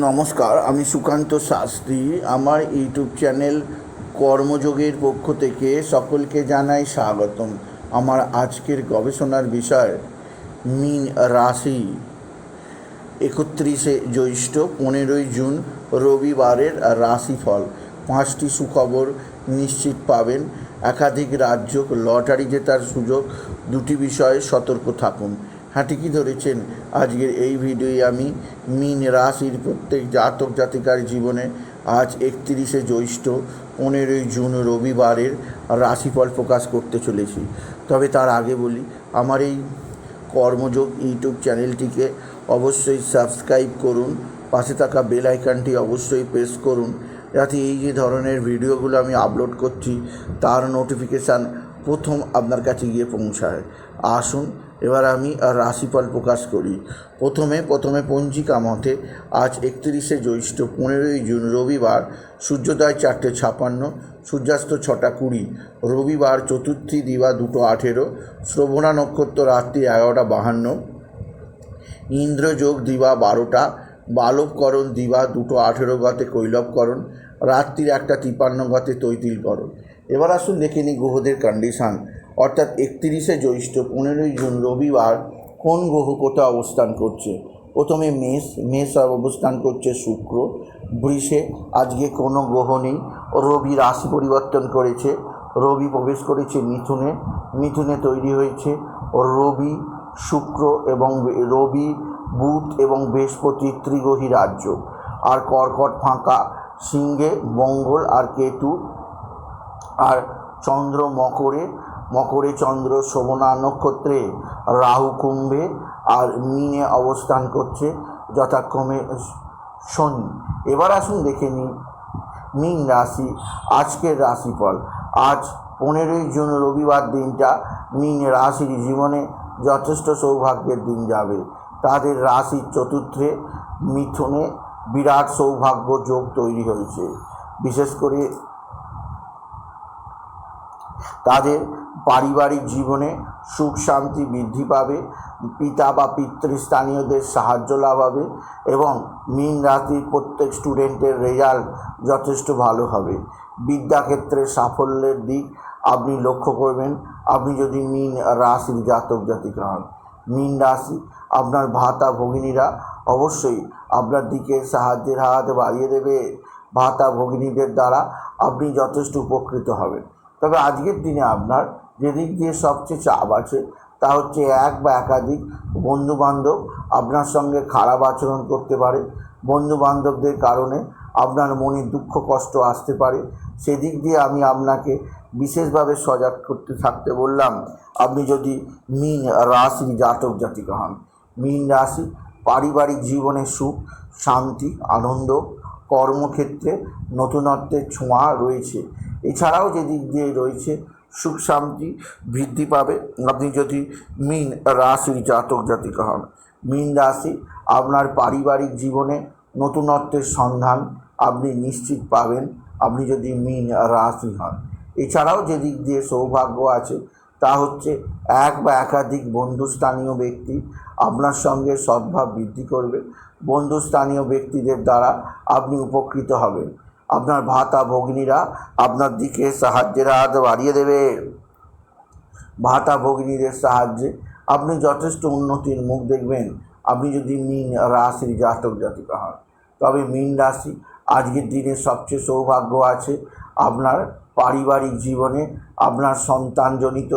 নমস্কার, আমি সুকান্ত শাস্ত্রী। আমার ইউটিউব চ্যানেল কর্মযোগের পক্ষ থেকে সকলকে জানাই স্বাগতম। আমার আজকের গবেষণার বিষয়, মিন রাশি। একত্রিশে জ্যৈষ্ঠ, পনেরোই জুন, রবিবারের রাশিফল। পাঁচটি সুখবর নিশ্চিত পাবেন। একাধিক রাজ্য লটারি জেতার সুযোগ। দুটি বিষয়ে সতর্ক থাকুন। ঠিকই ধরেছেন। আজকের এই ভিডিওয়ে আমি মিন রাশির প্রত্যেক জাতক জাতিকার জীবনে আজ একত্রিশে জ্যৈষ্ঠ পনেরোই জুন রবিবারের রাশিফল প্রকাশ করতে চলেছি। তবে তার আগে বলি, আমার এই কর্মযোগ ইউটিউব চ্যানেলটিকে অবশ্যই সাবস্ক্রাইব করুন, পাশে থাকা বেল আইকনটি অবশ্যই প্রেস করুন, যাতে এই যে ধরনের ভিডিওগুলো আমি আপলোড করছি, তার নোটিফিকেশান প্রথম আপনার কাছে গিয়ে পৌঁছায়। আসুন এবার আমি রাশিফল প্রকাশ করি। প্রথমে প্রথমে পঞ্জিকা মতে আজ একত্রিশে জ্যৈষ্ঠ পনেরোই জুন রবিবার, সূর্যোদয় চারটে ছাপান্ন, সূর্যাস্ত ছটা কুড়ি, রবিবার চতুর্থী দিবা দুটো আঠেরো, শ্রবণা নক্ষত্র রাত্রি এগারোটা বাহান্ন, ইন্দ্রযোগ দিবা বারোটা, বালবকরণ দিবা দুটো আঠেরো গতে কৈলবকরণ, রাত্রির একটা তিপান্ন গতে তৈতিলকরণ। এবার আসুন দেখে নিই গ্রহদের কন্ডিশান অর্থাৎ একত্রিশে জ্যৈষ্ঠ পনেরোই জুন রবিবার কোন গ্রহ কোথা অবস্থান করছে? প্রথমে মেষ মেষ অবস্থান করছে শুক্র, বৃষে, আজকে কোনো গ্রহ নেই। রবি রাশি পরিবর্তন করেছে, রবি প্রবেশ করেছে মিথুনে মিথুনে তৈরি হয়েছে রবি, শুক্র এবং রবি, বুধ এবং বৃহস্পতি ত্রিগ্রহী রাজ্য। আর কর্কট ফাঁকা, সিংহে মঙ্গল আর কেতু, আর চন্দ্র মকরে মকরে চন্দ্র শোভনা নক্ষত্রে রাহু কুম্ভে আর মিনে অবস্থান করছে যথাক্রমে শনি। এবার আসুন দেখে নিই মিন রাশি, আজকের রাশিফল। আজ পনেরোই জুন রবিবার দিনটা মিন রাশির জীবনে যথেষ্ট সৌভাগ্যের দিন যাবে। তাদের রাশির চতুর্থে মিথুনে বিরাট সৌভাগ্য যোগ তৈরি হয়েছে। বিশেষ করে তাদের পারিবারিক জীবনে সুখ শান্তি বৃদ্ধি পাবে, পিতা বা পিতৃস্থানীয়দের সাহায্য লাভ হবে এবং মিন রাশির প্রত্যেক স্টুডেন্টের রেজাল্ট যথেষ্ট ভালো হবে। বিদ্যাক্ষেত্রে সাফল্যের দিক আপনি লক্ষ্য করবেন। আপনি যদি মিন রাশির জাতক জাতিকা হন, মিন রাশি আপনার ভাতা ভগিনীরা অবশ্যই আপনার দিকে সাহায্যের হাত বাড়িয়ে দেবে। ভাতা ভগিনীদের দ্বারা আপনি যথেষ্ট উপকৃত হবেন। তবে আজকের দিনে আপনার যেদিক দিয়ে সবচেয়ে চাপ আছে, তা হচ্ছে এক বা একাধিক বন্ধুবান্ধব আপনার সঙ্গে খারাপ আচরণ করতে পারে। বন্ধুবান্ধবদের কারণে আপনার মনে দুঃখ, কষ্ট আসতে পারে। সেদিক দিয়ে আমি আপনাকে বিশেষভাবে সজাগ করতে থাকতে বললাম, আপনি যদি মিন রাশি জাতক, জাতিকা হন। মিন রাশি পারিবারিক জীবনে সুখ, শান্তি, আনন্দ, কর্মক্ষেত্রে নতুনত্বের ছোঁয়া রয়েছে। এছাড়াও যে দিক দিয়ে রয়েছে সুখ শান্তি বৃদ্ধি পাবে। আপনি যদি মিন রাশির জাতক জাতিকা হন, মীন রাশি আপনার পারিবারিক জীবনে নতুনত্বের সন্ধান আপনি নিশ্চিত পাবেন, আপনি যদি মীন রাশি হন। এছাড়াও যে দিক দিয়ে সৌভাগ্য আছে, তা হচ্ছে এক বা একাধিক বন্ধুস্থানীয় ব্যক্তি আপনার সঙ্গে সদ্ভাব বৃদ্ধি করবে। বন্ধুস্থানীয় ব্যক্তিদের দ্বারা আপনি উপকৃত হবেন। আপনার ভাতা ভগ্নীরা আপনার দিকে সাহায্যের হাত বাড়িয়ে দেবে। ভাতা ভগ্নীদের সাহায্যে আপনি যথেষ্ট উন্নতির মুখ দেখবেন। আপনি যদি মিন রাশির জাতক জাতিকা হন, তবে মিন রাশি আজকের দিনে সবচেয়ে সৌভাগ্য আছে। আপনার পারিবারিক জীবনে আপনার সন্তানজনিত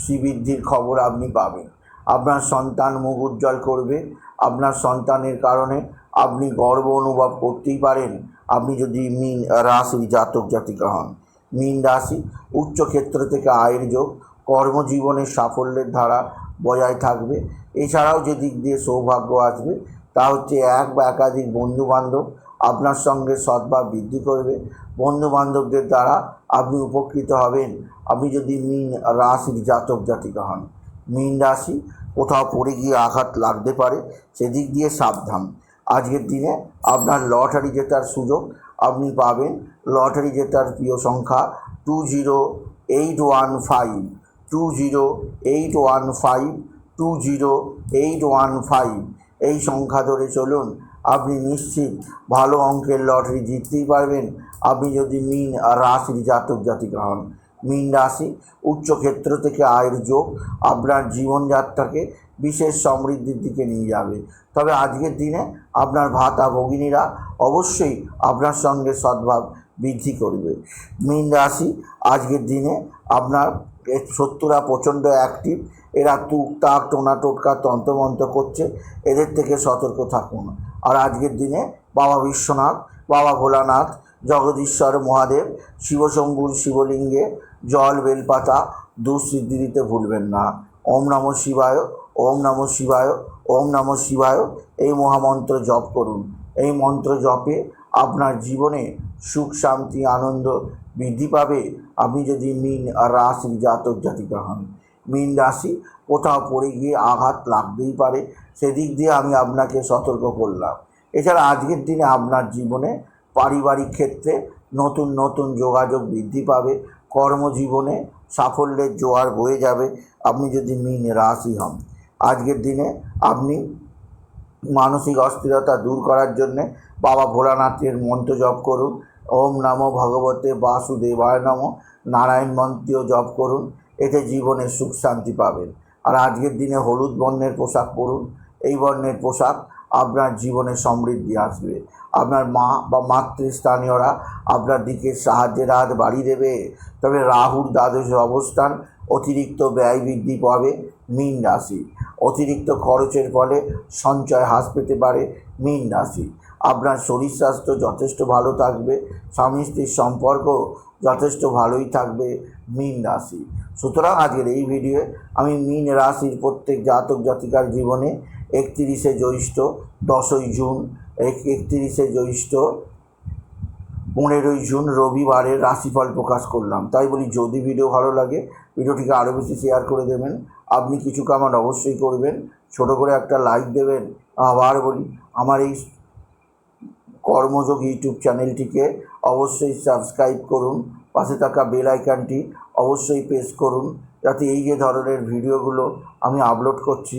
শ্রীবৃদ্ধির খবর আপনি পাবেন। আপনার সন্তান মুখ উজ্জ্বল করবে। আপনার সন্তানের কারণে আপনি গর্ব অনুভব করতেই পারেন। আপনি যদি মিন রাশির জাতক জাতিকা হন। মিন রাশি উচ্চ ক্ষেত্র থেকে আয়ের যোগ, কর্মজীবনের সাফল্যের ধারা বজায় থাকবে। এছাড়াও যে দিক দিয়ে সৌভাগ্য আসবে, তা হচ্ছে এক বা একাধিক বন্ধুবান্ধব আপনার সঙ্গে সদ্ভাব বৃদ্ধি করবে। বন্ধুবান্ধবদের দ্বারা আপনি উপকৃত হবেন। আপনি যদি মিন রাশির জাতক জাতিকা হন, মিন রাশি কোথাও পড়ে গিয়ে আঘাত লাগতে পারে, সেদিক দিয়ে সাবধান। আজকের দিনে আপনার লটারি জেতার সুযোগ আপনি পাবেন। লটারি জেতার প্রিয় সংখ্যা two zero eight one five two zero eight one five two zero eight one five এই সংখ্যা ধরে চলুন, আপনি নিশ্চিত ভালো অঙ্কের লটারি জিততেই পারবেন। আপনি যদি মিন রাশির জাতক জাতিকা হন, মিন রাশি উচ্চক্ষেত্র থেকে আয়ের যোগ, আপনার জীবনযাত্রাকে বিশেষ সমৃদ্ধির দিকে নিয়ে যাবে। তবে আজকের দিনে আপনার ভাতা ভগিনীরা অবশ্যই আপনার সঙ্গে সদ্ভাব বৃদ্ধি করবে। মীন রাশি, আজকের দিনে আপনার শত্রুরা প্রচণ্ড অ্যাক্টিভ এরা তাক টোনা টোটকা, তন্ত্রমন্ত্র করছে, এদের থেকে সতর্ক থাকুন। আর আজকের দিনে বাবা বিশ্বনাথ, বাবা ভোলানাথ, জগদীশ্বর মহাদেব, শিবশম্ভুর শিবলিঙ্গে জল, বেলপাতা দুঃসিদ্ধি দিতে ভুলবেন না। ওম নমঃ শিবায়, ওম নমঃ শিবায়, ওম নমঃ শিবায়, এই মহামন্ত্র জপ করুন। এই মন্ত্র জপে আপনার জীবনে সুখ, শান্তি, আনন্দ বৃদ্ধি পাবে। আপনি যদি মিন রাশির জাতক জাতিকা হন, মিন রাশি কোথাও পড়ে গিয়ে আঘাত লাগতেই পারে, সেদিক দিয়ে আমি আপনাকে সতর্ক করলাম। এছাড়া আজকের দিনে আপনার জীবনে পারিবারিক ক্ষেত্রে নতুন নতুন যোগাযোগ বৃদ্ধি পাবে, কর্মজীবনে সাফল্যের জোয়ার বয়ে যাবে। আপনি যদি মিন রাশি হন, আজকের দিনে আপনি মানসিক অস্থিরতা দূর করার জন্যে বাবা ভোলানাথের মন্ত্র জপ করুন, ওম নমো ভগবতে বাসুদেবায় নম, নারায়ণ মন্ত্রীয় জপ করুন, এতে জীবনে সুখ শান্তি পাবেন। আর আজকের দিনে হলুদ বর্ণের পোশাক পরুন, এই বর্ণের পোশাক আপনার জীবনে সমৃদ্ধি আসবে। আপনার মা বা মাতৃস্থানীয়রা আপনার দিকে সাহায্যের হাত বাড়িয়ে দেবে। তবে রাহুর দ্বাদশে অবস্থান অতিরিক্ত ব্যয় বৃদ্ধি পাবে মীন রাশি। অতিরিক্ত খরচের ফলে সঞ্চয় হ্রাস পেতে পারে মীন রাশি। আপনার শরীর স্বাস্থ্য যথেষ্ট ভালো থাকবে, স্বামী স্ত্রীর সম্পর্ক যথেষ্ট ভালোই থাকবে মীন রাশি। সুতরাং আজকের এই ভিডিওয়ে আমি মীন রাশির প্রত্যেক জাতক জাতিকার জীবনে একত্রিশে জ্যৈষ্ঠ, দশই জুন, এক একত্রিশে জ্যৈষ্ঠ, পনেরোই জুন রবিবারের রাশিফল প্রকাশ করলাম। তাই বলি, যদি ভিডিও ভালো লাগে, ভিডিওটিকে আরও বেশি শেয়ার করে দেবেন। আপনি কিছু কামান অবশ্যই করবেন। ছোট করে একটা লাইক দেবেন। আবার বলি, আমার এই কর্মযোগ ইউটিউব চ্যানেলটিকে অবশ্যই সাবস্ক্রাইব করুন। পাশে থাকা বেল আইকনটি অবশ্যই প্রেস করুন। যাতে এই যে ধরনের ভিডিওগুলো আমি আপলোড করছি